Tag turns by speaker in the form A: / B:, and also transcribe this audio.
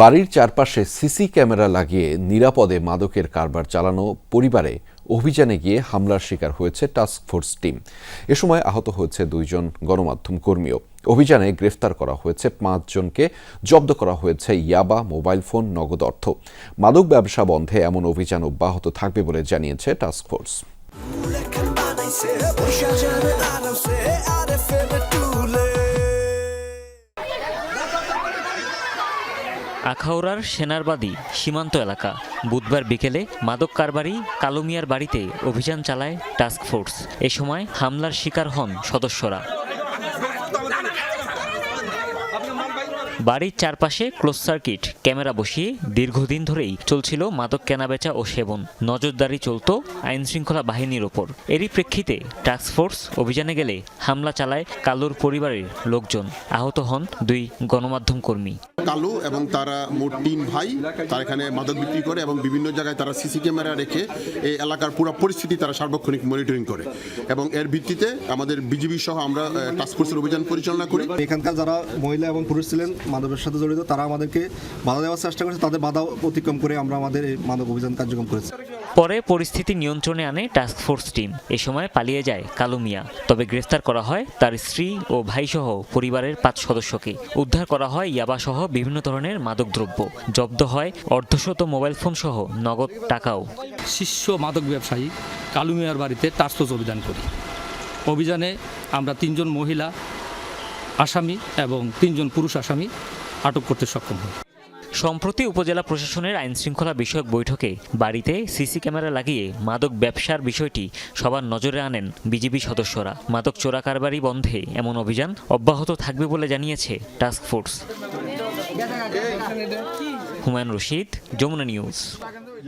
A: বাড়ির চারপাশে CC camera লাগিয়ে নিরাপদে মাদকের কারবার চালানো পরিবারে অভিযানে গিয়ে হামলার শিকার হয়েছে টাস্ক ফোর্স টিম এ সময় আহত হয়েছে দুইজন গণমাধ্যম কর্মীও। অভিযানে গ্রেফতার করা হয়েছে পাঁচজনকে জব্দ করা হয়েছে ইয়াবা, মোবাইল ফোন, নগদ অর্থ। মাদক ব্যবসা বন্ধে এমন অভিযান অব্যাহত থাকবে বলে জানিয়েছে টাস্ক
B: আখাউড়ার সেনারবাদী সীমান্ত এলাকা। বুধবার বিকেলে মাদক কারবারি কালুমিয়ার বাড়িতে অভিযান চালায় টাস্ক ফোর্স। এ সময় হামলার শিকার হন সদস্যরা। বাড়ির চারপাশে ক্লোজ সার্কিট, ক্যামেরা বসিয়ে দীর্ঘদিন ধরেই চলছিল মাদক কেনাবেচা ও সেবন। নজরদারি চলত আইনশৃঙ্খলা বাহিনীর ওপর। এরই প্রেক্ষিতে টাস্ক ফোর্স অভিযানে গেলে হামলা চালায় কালুর পরিবারের লোকজন। আহত হন দুই গণমাধ্যম কর্মী।
C: কালু এবং তারা মোট তিন ভাই, তারা এখানে মাদক বিক্রি করে এবং বিভিন্ন জায়গায় তারা সিসি ক্যামেরা রেখে এই এলাকার পুরো পরিস্থিতি তারা সার্বক্ষণিক মনিটরিং করে। এবং এর ভিত্তিতে আমাদের বিজিবি সহ আমরা টাস্কফোর্সের অভিযান পরিচালনা করি।
D: এখানকার যারা মহিলা এবং পুরুষ ছিলেন, মাদকের সাথে জড়িত, তারা আমাদেরকে বাধা দেওয়ার চেষ্টা করেছে। তাদের বাধা অতিক্রম করে আমরা আমাদের এই মাদক অভিযান কার্যক্রম করেছি।
B: পরে পরিস্থিতি নিয়ন্ত্রণে আনে টাস্ক ফোর্স টিম এ সময় পালিয়ে যায় কালু মিয়া। তবে গ্রেফতার করা হয় তার স্ত্রী ও ভাইসহ পরিবারের পাঁচ সদস্যকে। উদ্ধার করা হয় ইয়াবাসহ বিভিন্ন ধরনের মাদকদ্রব্য। জব্দ হয় অর্ধশত মোবাইল ফোন সহ নগদ টাকাও।
E: শীর্ষ মাদক ব্যবসায়ী কালু মিয়ার বাড়িতে টাস্কফোর্স অভিযান করি। অভিযানে আমরা তিনজন মহিলা, আসামি এবং তিনজন পুরুষ আসামি আটক করতে সক্ষম হই।
B: সম্প্রতি উপজেলা প্রশাসনের আইন শৃঙ্খলা বিষয়ক বৈঠকে বাড়িতে সিসি ক্যামেরা লাগিয়ে মাদক ব্যবসার বিষয়টি সবার নজরে আনেন বিজেপি সদস্যরা। মাদক চোরাকারবারি বন্ধে এমন অভিযান অব্যাহত থাকবে বলে জানিয়েছে task force. Humayun Rashid, Jamuna news.